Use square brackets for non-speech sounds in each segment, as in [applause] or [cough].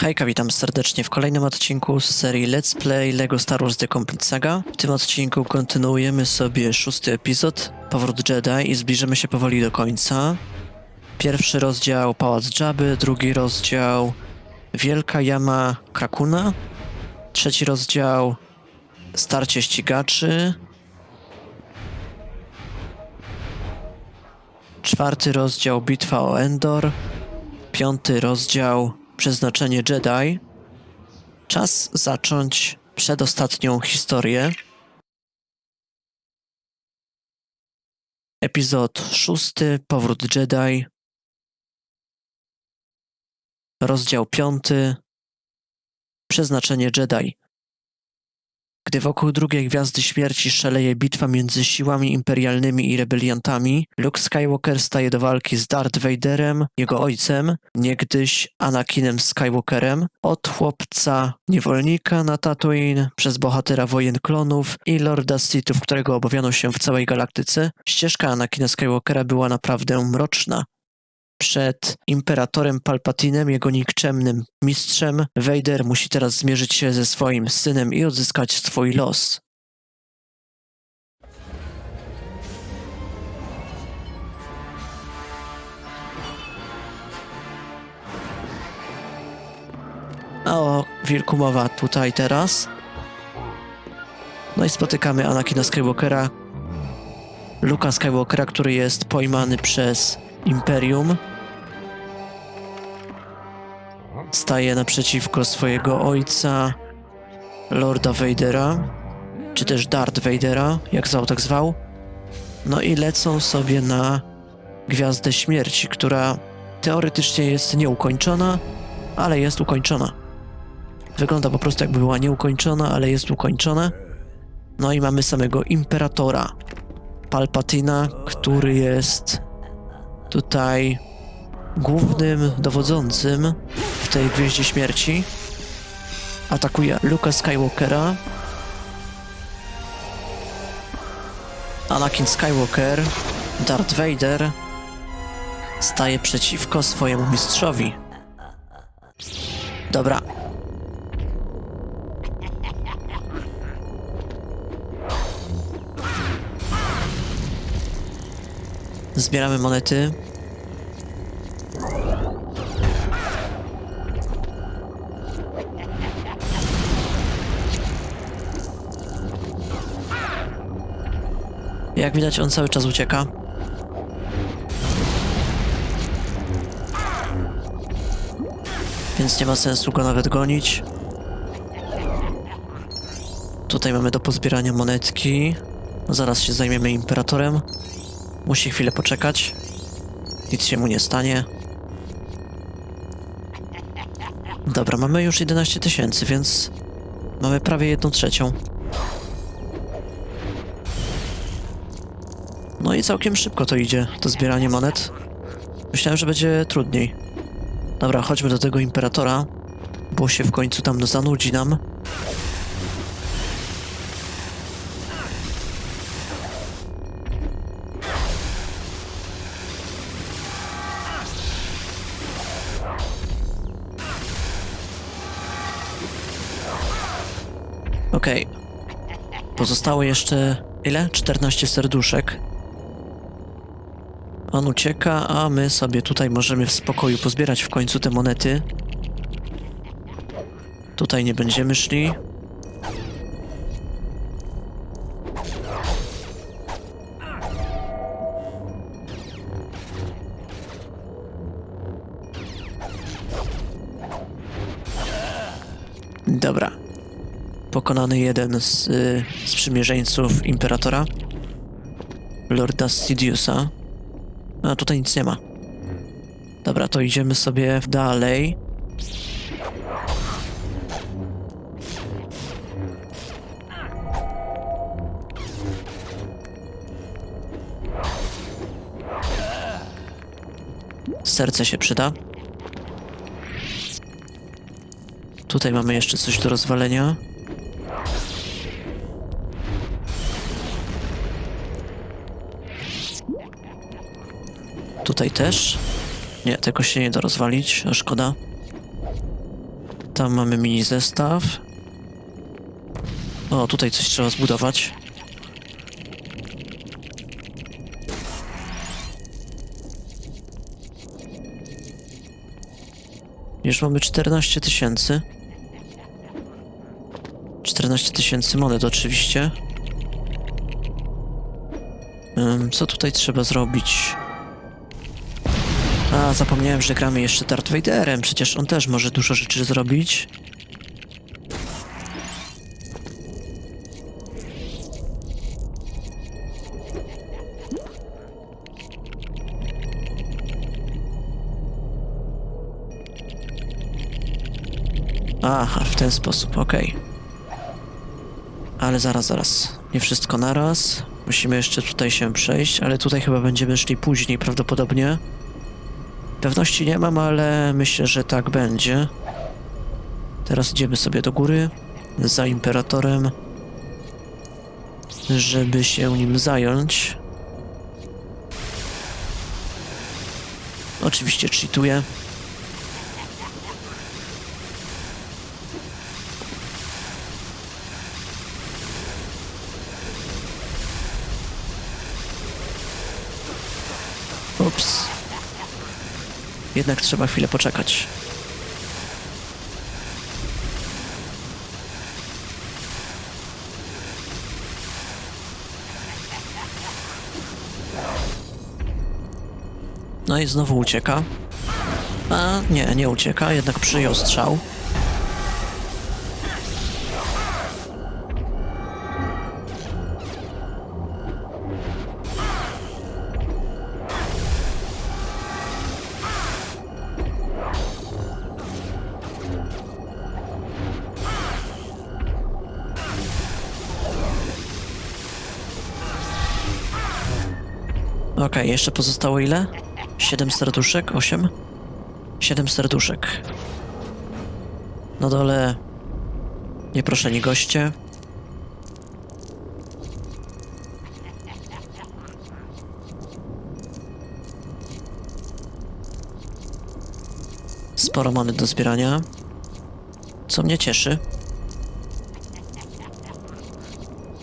Hejka, witam serdecznie w kolejnym odcinku z serii Let's Play LEGO Star Wars The Complete Saga. W tym odcinku kontynuujemy sobie szósty epizod, Powrót Jedi i zbliżamy się powoli do końca. Pierwszy rozdział Pałac Jabby, drugi rozdział Wielka Jama Krakuna, trzeci rozdział Starcie Ścigaczy, czwarty rozdział Bitwa o Endor, piąty rozdział Przeznaczenie Jedi. Czas zacząć przedostatnią historię. Epizod szósty Powrót Jedi. Rozdział piąty Przeznaczenie Jedi. Gdy wokół drugiej Gwiazdy Śmierci szaleje bitwa między siłami imperialnymi i rebeliantami, Luke Skywalker staje do walki z Darth Vaderem, jego ojcem, niegdyś Anakinem Skywalkerem, od chłopca niewolnika na Tatooine, przez bohatera wojen klonów i Lorda Sithów, którego obawiano się w całej galaktyce, ścieżka Anakina Skywalkera była naprawdę mroczna. Przed imperatorem Palpatinem, jego nikczemnym mistrzem, Vader musi teraz zmierzyć się ze swoim synem i odzyskać swój los. A o wilku mowa tutaj teraz. No i spotykamy Anakina Skywalkera, Luka Skywalkera, który jest pojmany przez Imperium. Staje naprzeciwko swojego ojca, Lorda Vadera, czy też Darth Vadera, jak zwał, tak zwał. No i lecą sobie na Gwiazdę Śmierci, która teoretycznie jest nieukończona, ale jest ukończona. Wygląda po prostu jakby była nieukończona, ale jest ukończona. No i mamy samego Imperatora Palpatina, który jest tutaj głównym dowodzącym tej Gwieździe Śmierci. Atakuje Luka Skywalkera. Anakin Skywalker, Darth Vader, staje przeciwko swojemu mistrzowi. Dobra. Zbieramy monety. Jak widać, on cały czas ucieka. Więc nie ma sensu go nawet gonić. Tutaj mamy do pozbierania monetki. Zaraz się zajmiemy imperatorem. Musi chwilę poczekać. Nic się mu nie stanie. Dobra, mamy już 11 tysięcy, więc mamy prawie jedną trzecią. I całkiem szybko to idzie, to zbieranie monet. Myślałem, że będzie trudniej. Dobra, chodźmy do tego imperatora, bo się w końcu tam zanudzi nam. Okej. Pozostało jeszcze ile? 14 serduszek. On ucieka, a my sobie tutaj możemy w spokoju pozbierać w końcu te monety. Tutaj nie będziemy szli. Dobra. Pokonany jeden z, y, z przymierzeńców Imperatora. Lorda Sidiousa. A tutaj nic nie ma. Dobra, to idziemy sobie dalej. Serce się przyda. Tutaj mamy jeszcze coś do rozwalenia. Tutaj też. Nie, tego się nie da rozwalić, szkoda. Tam mamy mini zestaw. O, tutaj coś trzeba zbudować. Już mamy 14 tysięcy. 14 tysięcy monet oczywiście. Co tutaj trzeba zrobić? A, zapomniałem, że gramy jeszcze Darth Vaderem. Przecież on też może dużo rzeczy zrobić. Aha, w ten sposób, okej. Ale zaraz, zaraz. Nie wszystko naraz. Musimy jeszcze tutaj się przejść, ale tutaj chyba będziemy szli później prawdopodobnie. Pewności nie mam, ale myślę, że tak będzie. Teraz idziemy sobie do góry za imperatorem, żeby się nim zająć. Oczywiście cheatuję. Jednak trzeba chwilę poczekać. No i znowu ucieka. A nie, nie ucieka, jednak przyjął strzał. Okej, jeszcze pozostało ile? Siedem serduszek? Osiem? Siedem serduszek. Na dole nieproszeni goście. Sporo mamy do zbierania, co mnie cieszy.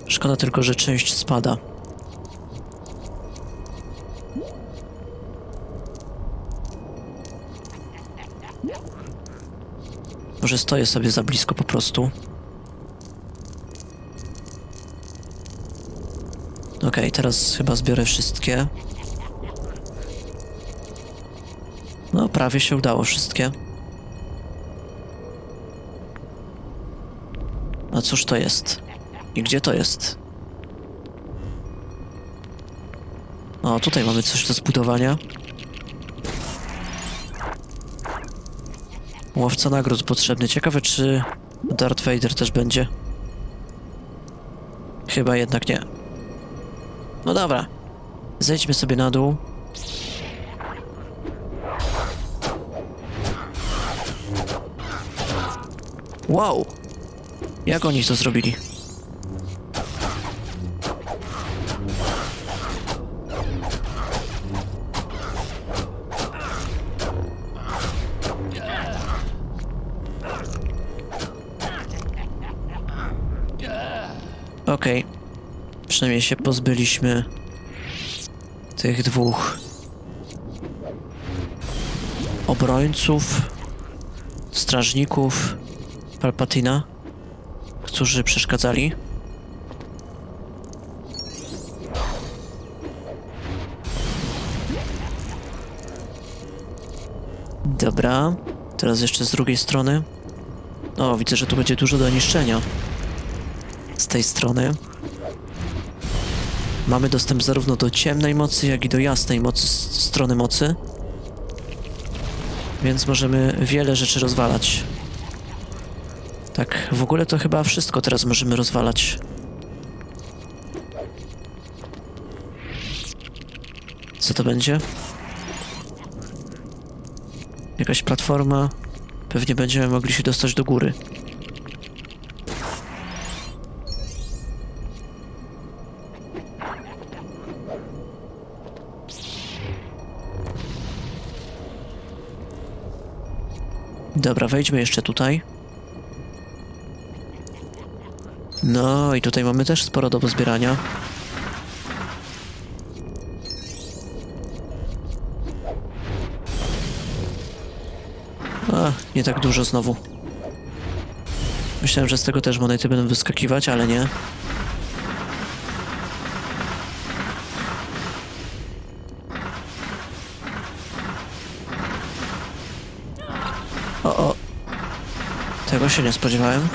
Szkoda tylko, że część spada. Może stoję sobie za blisko po prostu. Okej, teraz chyba zbiorę wszystkie. No, prawie się udało wszystkie. A cóż to jest? I gdzie to jest? O, tutaj mamy coś do zbudowania. Łowca nagród potrzebny. Ciekawe, czy Darth Vader też będzie. Chyba jednak nie. No dobra. Zejdźmy sobie na dół. Wow! Jak oni to zrobili? Okej. Przynajmniej się pozbyliśmy tych dwóch obrońców, strażników Palpatina, którzy przeszkadzali. Dobra, teraz jeszcze z drugiej strony. O, widzę, że tu będzie dużo do niszczenia z tej strony. Mamy dostęp zarówno do ciemnej mocy, jak i do jasnej mocy, strony mocy. Więc możemy wiele rzeczy rozwalać. Tak, w ogóle to chyba wszystko teraz możemy rozwalać. Co to będzie? Jakaś platforma. Pewnie będziemy mogli się dostać do góry. Dobra, wejdźmy jeszcze tutaj. No i tutaj mamy też sporo do pozbierania. A, nie tak dużo znowu. Myślałem, że z tego też monety będą wyskakiwać, ale nie. Się nie spodziewałem.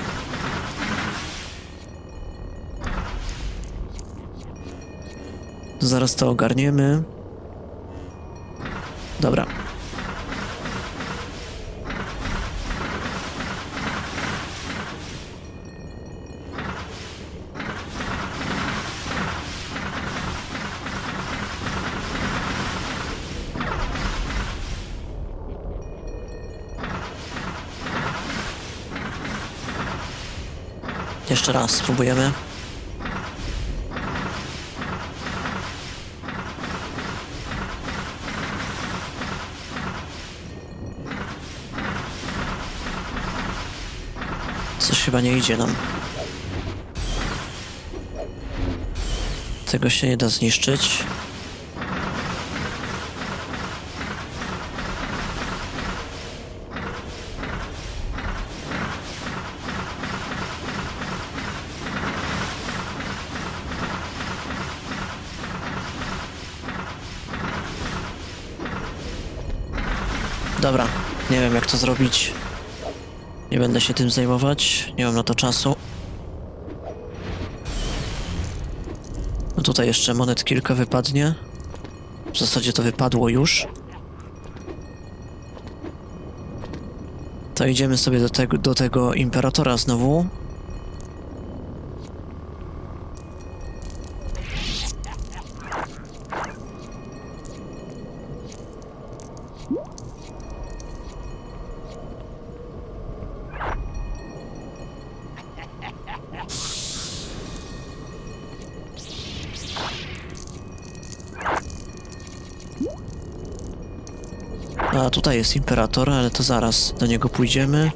Zaraz to ogarniemy. Dobra. Jeszcze raz spróbujemy. Coś chyba nie idzie nam. Tego się nie da zniszczyć. Dobra, nie wiem jak to zrobić. Nie będę się tym zajmować, nie mam na to czasu. No tutaj jeszcze monet kilka wypadnie. W zasadzie to wypadło już. To idziemy sobie do tego, do tego imperatora znowu. A tutaj jest imperator, ale to zaraz do niego pójdziemy.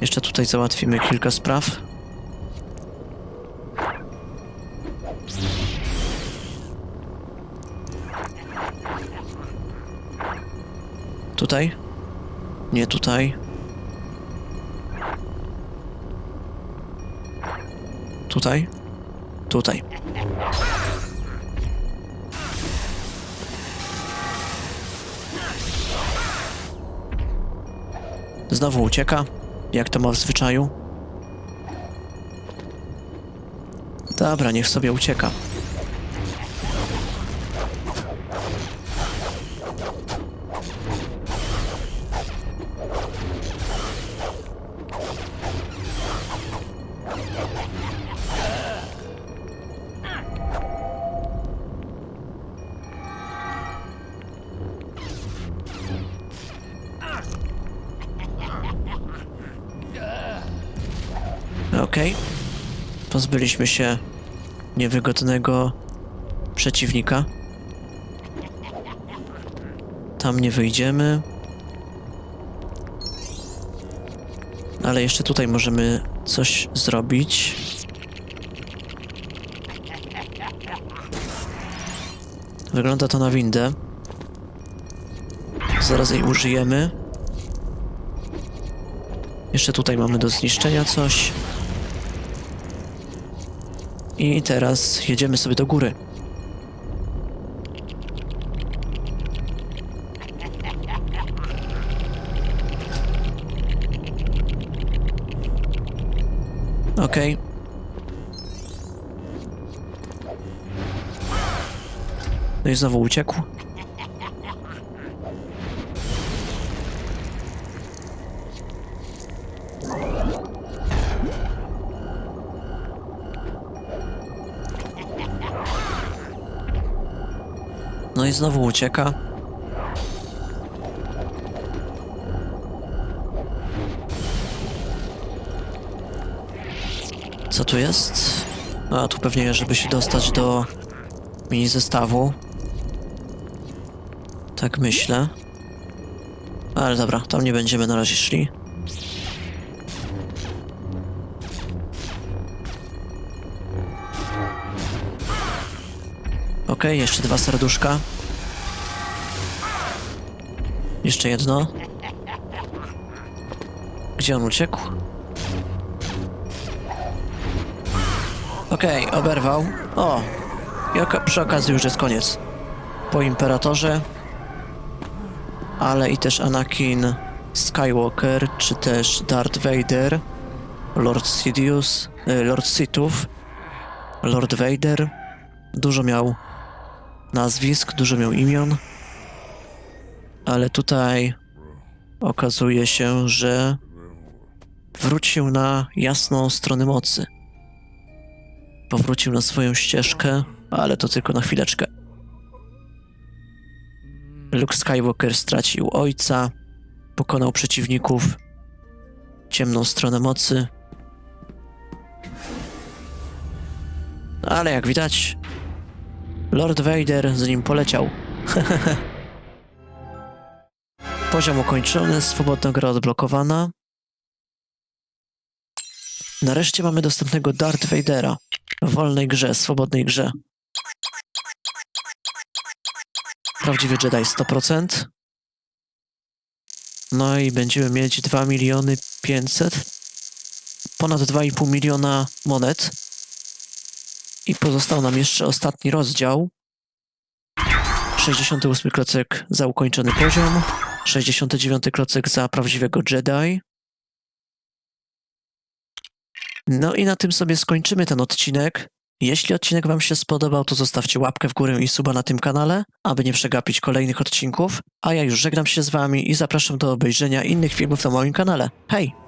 Jeszcze tutaj załatwimy kilka spraw. Tutaj? Nie tutaj. Tutaj? Tutaj. Znowu ucieka, jak to ma w zwyczaju. Dobra, niech sobie ucieka. Okej. Pozbyliśmy się niewygodnego przeciwnika. Tam nie wyjdziemy. Ale jeszcze tutaj możemy coś zrobić. Wygląda to na windę. Zaraz jej użyjemy. Jeszcze tutaj mamy do zniszczenia coś. I teraz jedziemy sobie do góry. Okej. No i znowu uciekł. No i znowu ucieka. Co tu jest? A tu pewnie, żeby się dostać do mini zestawu. Tak myślę. Ale dobra, tam nie będziemy na razie szli. Okej, okay, jeszcze dwa serduszka. Jeszcze jedno. Gdzie on uciekł? Okej, oberwał. O! Przy okazji już jest koniec. Po Imperatorze. Ale i też Anakin Skywalker, czy też Darth Vader, Lord Sidious, y, Lord Sithów, Lord Vader. Dużo miał nazwisk, dużo miał imion. Ale tutaj okazuje się, że wrócił na jasną stronę mocy. Powrócił na swoją ścieżkę, ale to tylko na chwileczkę. Luke Skywalker stracił ojca, pokonał przeciwników, ciemną stronę mocy. Ale jak widać, Lord Vader z nim poleciał. [laughs] Poziom ukończony, swobodna gra odblokowana. Nareszcie mamy dostępnego Darth Vadera w wolnej grze, swobodnej grze. Prawdziwy Jedi 100%. No i będziemy mieć 2 miliony 500, ponad 2,5 miliona monet. I pozostał nam jeszcze ostatni rozdział. 68 klocek za ukończony poziom, 69 klocek za prawdziwego Jedi. No i na tym sobie skończymy ten odcinek. Jeśli odcinek Wam się spodobał, to zostawcie łapkę w górę i suba na tym kanale, aby nie przegapić kolejnych odcinków. A ja już żegnam się z Wami i zapraszam do obejrzenia innych filmów na moim kanale. Hej!